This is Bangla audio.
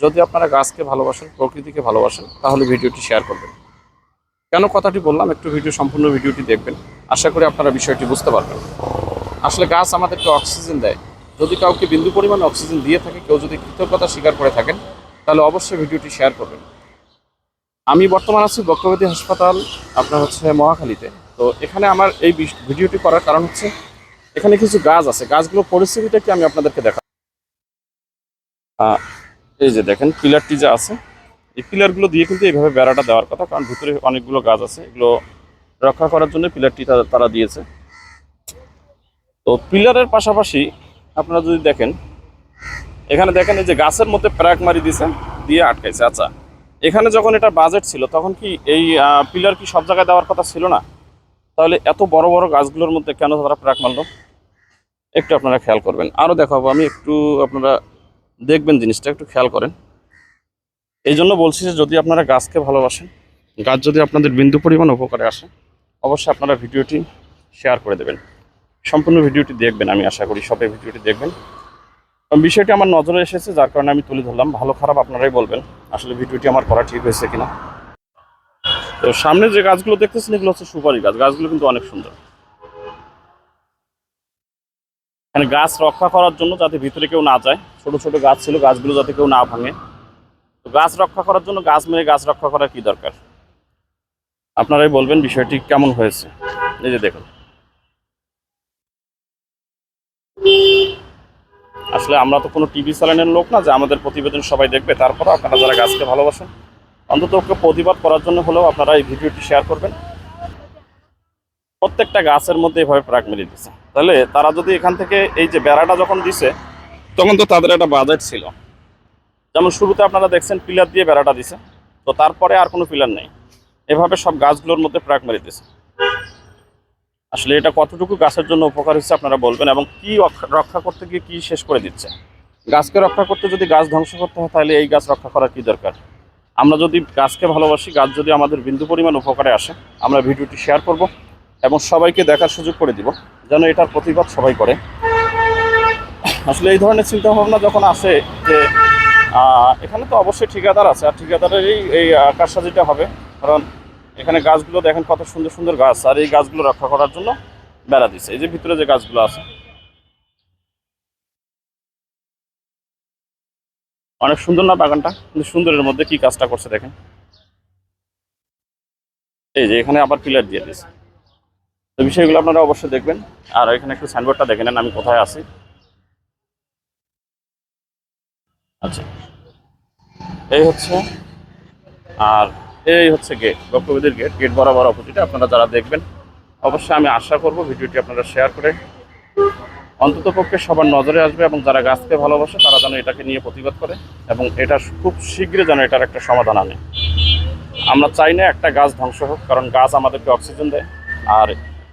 যদি আপনারা গাছকে ভালোবাসেন, প্রকৃতিকে ভালোবাসেন, তাহলে ভিডিওটি শেয়ার করবেন। কেন কথাটি বললাম? একটু ভিডিও সম্পূর্ণ ভিডিওটি দেখবেন। আশা করি আপনারা বিষয়টি বুঝতে পারবেন। আসলে গাছ আমাদেরকে অক্সিজেন দেয়। যদি কাউকে বিন্দু পরিমাণে অক্সিজেন দিয়ে থাকে, কেউ যদি কৃতজ্ঞতা স্বীকার করে থাকেন, তাহলে অবশ্যই ভিডিওটি শেয়ার করবেন। আমি বর্তমান আছি বক্রবতী হাসপাতাল, আপনার হচ্ছে মহাখালীতে। তো এখানে আমার এই ভিডিওটি করার কারণ হচ্ছে, এখানে কিছু গাছ আছে। গাছগুলোর পরিস্থিতিটা কি আমি আপনাদেরকে দেখা এই যে দেখেন, পিলারটি যে আছে, এই পিলারগুলো দিয়ে কিন্তু এইভাবে বেড়াটা দেওয়ার কথা, কারণ ভিতরে অনেকগুলো গাছ আছে, এগুলো রক্ষা করার জন্য পিলারটি তারা দিয়েছে। তো পিলারের পাশাপাশি আপনারা যদি দেখেন, এখানে দেখেন এই যে গাছের মধ্যে প্রাক মারি দিয়েছে দিয়ে আটকাইছে। আচ্ছা এখানে যখন এটা বাজেট ছিল, তখন কি এই পিলার কি সব জায়গায় দেওয়ার কথা ছিল না? তাহলে এত বড় বড় গাছগুলোর মধ্যে কেন তারা প্রাক মারলো? একটু আপনারা খেয়াল করবেন। আরও দেখাবো আমি, একটু আপনারা দেখবেন জিনিসটা, একটু খেয়াল করেন। এই জন্য বলছি যে যদি আপনারা গাছকে ভালোবাসেন, গাছ যদি আপনাদের বিন্দু পরিমাণ উপকারে আসে, অবশ্যই আপনারা ভিডিওটি শেয়ার করে দেবেন। সম্পূর্ণ ভিডিওটি দেখবেন, আমি আশা করি সবাই ভিডিওটি দেখবেন। বিষয়টি আমার নজরে এসেছে, যার কারণে আমি তুলে ধরলাম। ভালো, খারাপ আপনারাই বলবেন, আসলে ভিডিওটি আমার করা ঠিক হয়েছে কিনা। তো সামনে যে গাছগুলো দেখতেছেন, এগুলো হচ্ছে সুপারি গাছ। গাছগুলো কিন্তু অনেক সুন্দর। এখানে গাছ রক্ষা করার জন্য যাতে ভিতরে কেউ না যায়। ছোট ছোট গাছ ছিল, গাছগুলো যাতে কেউ না ভাঙে। তো গাছ রক্ষা করার জন্য গাছ মেরে গাছ রক্ষা করার কি দরকার? আপনারাই বলবেন বিষয়টি কেমন হয়েছে। এই যে দেখুন। আসলে আমরা তো কোনো টিভি চ্যানেলের লোক না, যে আমাদের প্রতিবেদন সবাই দেখবে। তারপরে আপনারা যারা গাছকে ভালোবাসেন, অন্তত ওকে প্রতিবাদ করার জন্য হলেও আপনারা এই ভিডিওটি শেয়ার করবেন। প্রত্যেকটা গাছের মধ্যে এভাবে প্রাক মেরে দিচ্ছে তাহলে তারা যদি এখান থেকে এই যে বেড়াটা যখন দিছে, তখন তো তাদের একটা বাজেট ছিল। যেমন শুরুতে আপনারা দেখছেন পিলার দিয়ে বেড়াটা দিছে, তো তারপরে আর কোনো পিলার নেই। এভাবে সব গাছগুলোর মধ্যে প্রাক মেরে দিছে। আসলে এটা কতটুকু গাছের জন্য উপকার হচ্ছে আপনারা বলবেন, এবং কি রক্ষা- করতে গিয়ে কি শেষ করে দিচ্ছে? গাছকে রক্ষা করতে যদি গাছ ধ্বংস করতে হয়, তাহলে এই গাছ রক্ষা করার কি দরকার? আমরা যদি গাছকে ভালোবাসি, গাছ যদি আমাদের বিন্দু পরিমাণ উপকারে আসে, আমরা ভিডিওটি শেয়ার করব। এবং সবাইকে দেখার সুযোগ করে দিব, যেন এটার প্রতিবাদ সবাই করে। আসলে এই ধরনের চিন্তা ভাবনা যখন আসে যে এখানে তো অবশ্যই ঠিকাদার আছে, আর ঠিকাদারেরই এই কারসাজিটা হবে। কারণ এখানে গাছগুলো দেখেন কত সুন্দর সুন্দর গাছ, আর এই গাছগুলো রক্ষা করার জন্য বেড়া দিচ্ছে এই যে ভিতরে যে গাছগুলো আছে, অনেক সুন্দর না বাগানটা? কিন্তু সুন্দরের মধ্যে কি কাজটা করছে দেখেন। এই যে এখানে আবার পিলার দিয়ে দিয়েছে। তো বিষয়গুলো আপনারা অবশ্যই দেখবেন। আর এখানে একটু সাইনবোর্ডটা দেখে নেন, আমি কোথায় আছি। আচ্ছা। এই হচ্ছে, আর এই হচ্ছে গেট বক্রবেদের গেট গেট বরাবর অপোজিটে আপনারা যারা দেখবেন, অবশ্যই আমি আশা করব ভিডিওটি আপনারা শেয়ার করে অন্তত পক্ষে সবার নজরে আসবে এবং যারা গাছকে ভালোবাসে, তারা যেন এটাকে নিয়ে প্রতিবাদ করে এবং এটা খুব শীঘ্রই যেন এটার একটা সমাধান আনে। আমরা চাই না একটা গাছ ধ্বংস হোক, কারণ গাছ আমাদেরকে অক্সিজেন দেয়। আর